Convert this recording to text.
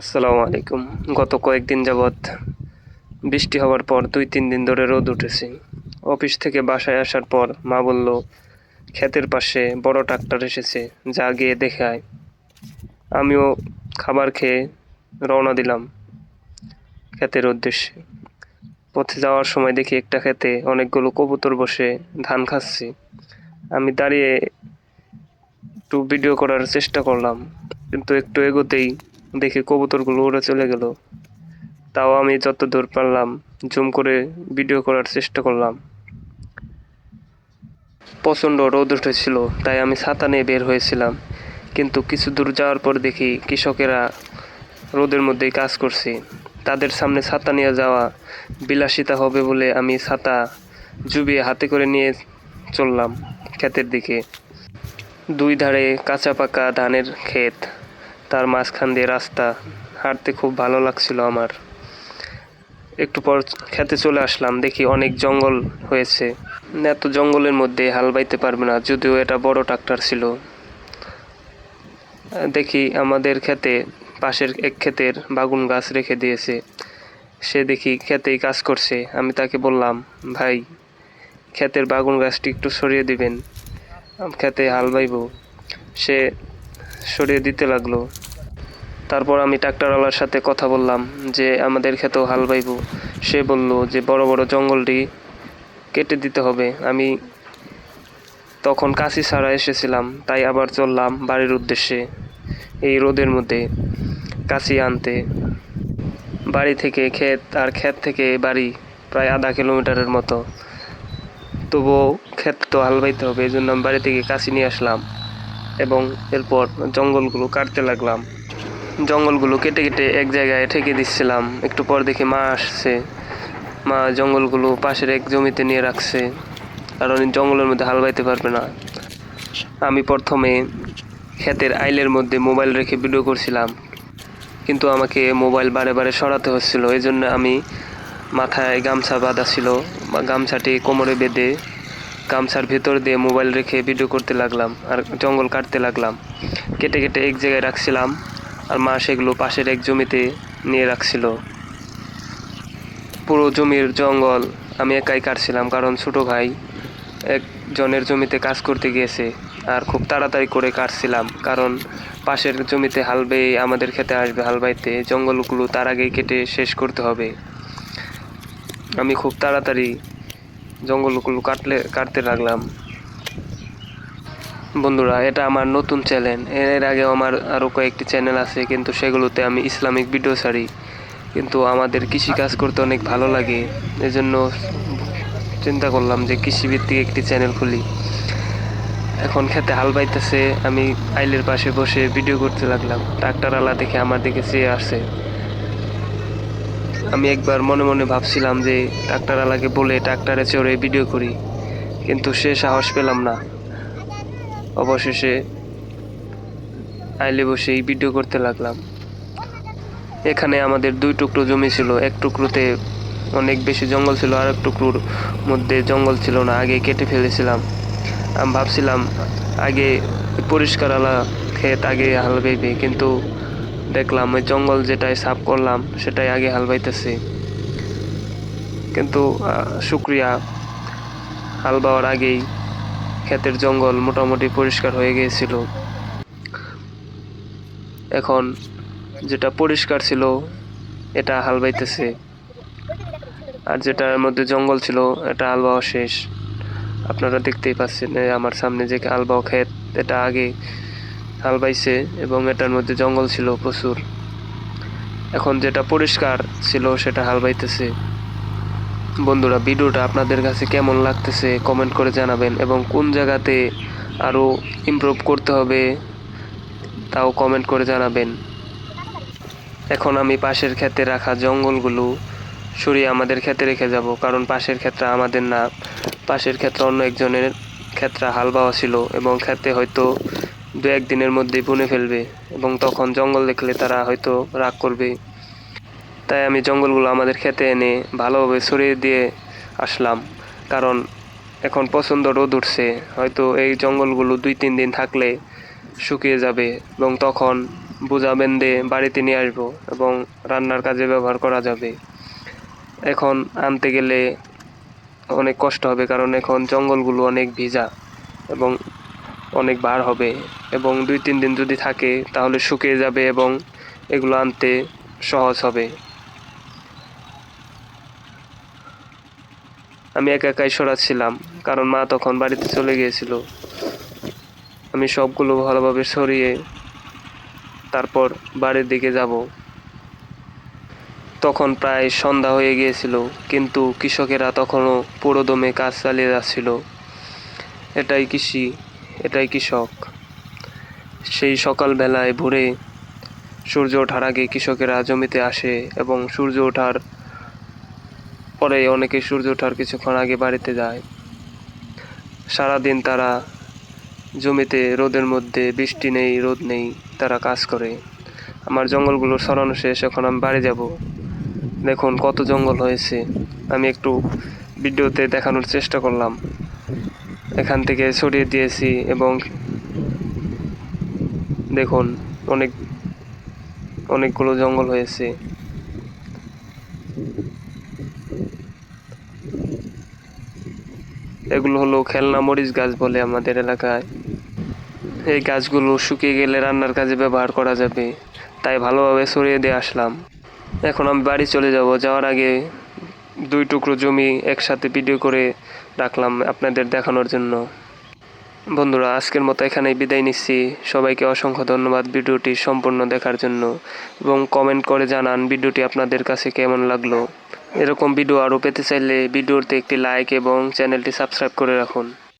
আসসালামু আলাইকুম। গত কয়েকদিন যাবৎ বৃষ্টি হওয়ার পর দুই, তিন দিন ধরে রোদ উঠেছে। অফিস থেকে বাসায় আসার পর মা বলল ক্ষেতের পাশে বড় ট্রাক্টর এসেছে, যা গিয়ে দেখে আয়। আমিও খাবার খেয়ে রওনা দিলাম ক্ষেতের উদ্দেশ্যে। পথে যাওয়ার সময় দেখি একটা ক্ষেতে অনেকগুলো কবুতর বসে ধান খাচ্ছে। আমি দাঁড়িয়ে একটু ভিডিও করার চেষ্টা করলাম, কিন্তু একটু এগোতেই দেখি কবুতরগুলো উড়ে চলে গেল। তাও আমি যত দূর পারলাম, জুম করে ভিডিও করার চেষ্টা করলাম। প্রচণ্ড রোদ উঠেছিল, তাই আমি ছাতা নিয়ে বের হয়েছিলাম। কিন্তু কিছু দূর যাওয়ার পর দেখি কৃষকেরা রোদের মধ্যেই কাজ করছে। তাদের সামনে ছাতা নিয়ে যাওয়া বিলাসিতা হবে বলে আমি ছাতা জুবিয়ে হাতে করে নিয়ে চললাম ক্ষেতের দিকে। দুই ধারে কাঁচা পাকা ধানের ক্ষেত। তার মাঝখান দিয়ে রাস্তা হাঁটতে খুব ভালো লাগছিল আমার। একটু পর খেতে চলে আসলাম, দেখি অনেক জঙ্গল হয়েছে। এত জঙ্গলের মধ্যে হাল বাইতে পারবে না, যদিও এটা বড় ট্রাক্টর ছিল। দেখি আমাদের খেতে, পাশের এক ক্ষেতের বাগুন গাছ রেখে দিয়েছে। সে দেখি খেতেই কাজ করছে। আমি তাকে বললাম, ভাই ক্ষেতের বাগুন গাছটি একটু সরিয়ে দিবেন। খেতে হাল বাইব। সে সরিয়ে দিতে লাগল। তারপর আমি ট্রাক্টরওয়ালার সাথে কথা বললাম, যে আমাদের খেতেও হাল বাইব। সে বলল যে, বড় বড় জঙ্গলটি কেটে দিতে হবে। আমি তখন কাশি ছাড়া এসেছিলাম, তাই আবার চললাম বাড়ির উদ্দেশ্যে এই রোদের মধ্যে কাশি আনতে। বাড়ি থেকে ক্ষেত আর ক্ষেত থেকে বাড়ি প্রায় আধা কিলোমিটারের মতো। তবুও ক্ষেত তো হাল বাইতে হবে এই জন্য আমি বাড়ি থেকে কাশি নিয়ে আসলাম এবং এরপর জঙ্গলগুলো কাটতে লাগলাম। জঙ্গলগুলো কেটে কেটে এক জায়গায় ঠেকে দিচ্ছিলাম। একটু পর দেখি মা আসছে। মা জঙ্গলগুলো পাশের এক জমিতে নিয়ে রাখছে। কারণ জঙ্গলের মধ্যে হাল বাইতে পারবে না। আমি প্রথমে ক্ষেতের আইলের মধ্যে মোবাইল রেখে ভিডিও করছিলাম। কিন্তু আমাকে মোবাইল বারে বারে সরাতে হচ্ছিল। এই জন্য আমি মাথায় গামছা বাঁধা ছিল। গামছাটি কোমরে বেঁধে গামছার ভেতর দিয়ে মোবাইল রেখে ভিডিও করতে লাগলাম আর জঙ্গল কাটতে লাগলাম। কেটে কেটে এক জায়গায় রাখছিলাম। আর মা সেগুলো পাশের এক জমিতে নিয়ে রাখছিল। পুরো জমির জঙ্গল আমি একাই কাটছিলাম কারণ ছোটো ভাই একজনের জমিতে কাজ করতে গিয়েছে আর খুব তাড়াতাড়ি করে কাটছিলাম কারণ পাশের জমিতে হাল বেয়ে আমাদের খেতে আসবে, হাল বাইতে জঙ্গলগুলো তার আগেই কেটে শেষ করতে হবে। আমি খুব তাড়াতাড়ি জঙ্গলগুলো কাটলে, কাটতে লাগলাম। বন্ধুরা, এটা আমার নতুন চ্যানেল এর আগে আমার আরও কয়েকটি চ্যানেল আছে, কিন্তু সেগুলোতে আমি ইসলামিক ভিডিও ছাড়ি। কিন্তু আমাদের কৃষি কাজ করতে অনেক ভালো লাগে। এজন্য চিন্তা করলাম যে কৃষিভিত্তিক একটি চ্যানেল খুলি। এখন খেতে হাল বাইতেছে, আমি আইলের পাশে বসে ভিডিও করতে লাগলাম। ট্রাক্টরওয়ালা দেখে আমার দিকে চেয়ে আসে আমি একবার মনে মনে ভাবছিলাম যে ট্রাক্টরওয়ালাকে বলে ট্রাক্টরে চড়ে ভিডিও করি, কিন্তু সে সাহস পেলাম না। অবশেষে আইলে বসেই ভিডিও করতে লাগলাম। এখানে আমাদের দুই টুকরো জমি ছিল। এক টুকরোতে অনেক বেশি জঙ্গল ছিল, আর এক টুকরোর মধ্যে জঙ্গল ছিল না। আগে কেটে ফেলেছিলাম। আমি ভাবছিলাম, আগে পরিষ্কার আলা ক্ষেত আগে হাল বাইবে, কিন্তু দেখলাম ওই জঙ্গল যেটাই সাফ করলাম, সেটাই আগে হাল বাইতেছে। কিন্তু শুক্রিয়া, হাল বাওয়ার আগেই ক্ষেতের জঙ্গল মোটামুটি পরিষ্কার হয়ে গিয়েছিল। এখন যেটা পরিষ্কার ছিল, এটা হাল বাইতেছে। আর যেটার মধ্যে জঙ্গল ছিল, এটা বাওয়া শেষ। আপনারা দেখতেই পাচ্ছেন আমার সামনে যে হাল ক্ষেত, এটা আগে হাল বাইছে এবং এটার মধ্যে জঙ্গল ছিল প্রচুর। এখন যেটা পরিষ্কার ছিল, সেটা হাল বাইতেছে। বন্ধুরা, ভিডিওটা আপনাদের কাছে কেমন লাগতেছে কমেন্ট করে জানাবেন এবং কোন জায়গাতে আরও ইমপ্রুভ করতে হবে তাও কমেন্ট করে জানাবেন। এখন আমি পাশের ক্ষেতে রাখা জঙ্গলগুলো সরিয়ে আমাদের ক্ষেতে রেখে যাব, কারণ পাশের ক্ষেত্রে আমাদের না। পাশের ক্ষেত্রে অন্য একজনের ক্ষেত্রে হাল বাওয়া ছিল এবং ক্ষেতে হয়তো দু একদিনের মধ্যে বুনে ফেলবে এবং তখন জঙ্গল দেখলে তারা হয়তো রাগ করবে। তাই আমি জঙ্গলগুলো আমাদের খেতে এনে ভালোভাবে সরিয়ে দিয়ে আসলাম। কারণ এখন পছন্দ রোদ উঠছে। হয়তো এই জঙ্গলগুলো দুই, তিন দিন থাকলে শুকিয়ে যাবে এবং তখন বোঝা বেঁধে বাড়িতে নিয়ে আসব এবং রান্নার কাজে ব্যবহার করা যাবে। এখন আনতে গেলে অনেক কষ্ট হবে কারণ এখন জঙ্গলগুলো অনেক ভিজা এবং অনেক বার হবে এবং দুই, তিন দিন যদি থাকে তাহলে শুকিয়ে যাবে এবং এগুলো আনতে সহজ হবে। আমি একা একাই সরাচ্ছিলাম, কারণ মা তখন বাড়িতে চলে গিয়েছিল। আমি সবগুলো ভালোভাবে সরিয়ে তারপর বাড়ির দিকে যাব। তখন প্রায় সন্ধ্যা হয়ে গিয়েছিল, কিন্তু কৃষকেরা তখনও পুরো দমে কাজ চালিয়ে যাচ্ছিল। এটাই কৃষি, এটাই কৃষক। সেই সকালবেলায় ভোরে সূর্য ওঠার আগে কৃষকেরা জমিতে আসে এবং সূর্য ওঠার পরে অনেকে সূর্য ওঠার কিছুক্ষণ আগে বাড়িতে যায়। সারাদিন তারা জমিতে রোদের মধ্যে, বৃষ্টি নেই, রোদ নেই, তারা কাজ করে। আমার জঙ্গলগুলো সরানো শেষ, এখন আমি বাড়ি যাব। দেখুন কত জঙ্গল হয়েছে। আমি একটু ভিডিওতে দেখানোর চেষ্টা করলাম। এখান থেকে সরিয়ে দিয়েছি এবং দেখুন অনেক, অনেকগুলো জঙ্গল হয়েছে। এগুলো হলো খেলনা, মরিচ গাছ বলে আমাদের এলাকায়। এই গাছগুলো শুকিয়ে গেলে রান্নার কাজে ব্যবহার করা যাবে। তাই ভালোভাবে সরিয়ে দিয়ে আসলাম। এখন আমি বাড়ি চলে যাব। যাওয়ার আগে দুই টুকরো জমি একসাথে ভিডিও করে রাখলাম আপনাদের দেখানোর জন্য। বন্ধুরা, আজকের মতো এখানেই বিদায় নিচ্ছি। সবাইকে অসংখ্য ধন্যবাদ ভিডিওটি সম্পূর্ণ দেখার জন্য। এবং কমেন্ট করে জানান ভিডিওটি আপনাদের কাছে কেমন লাগল। এরকম ভিডিও আরও পেতে চাইলে ভিডিওতে একটি লাইক এবং চ্যানেলটি সাবস্ক্রাইব করে রাখুন।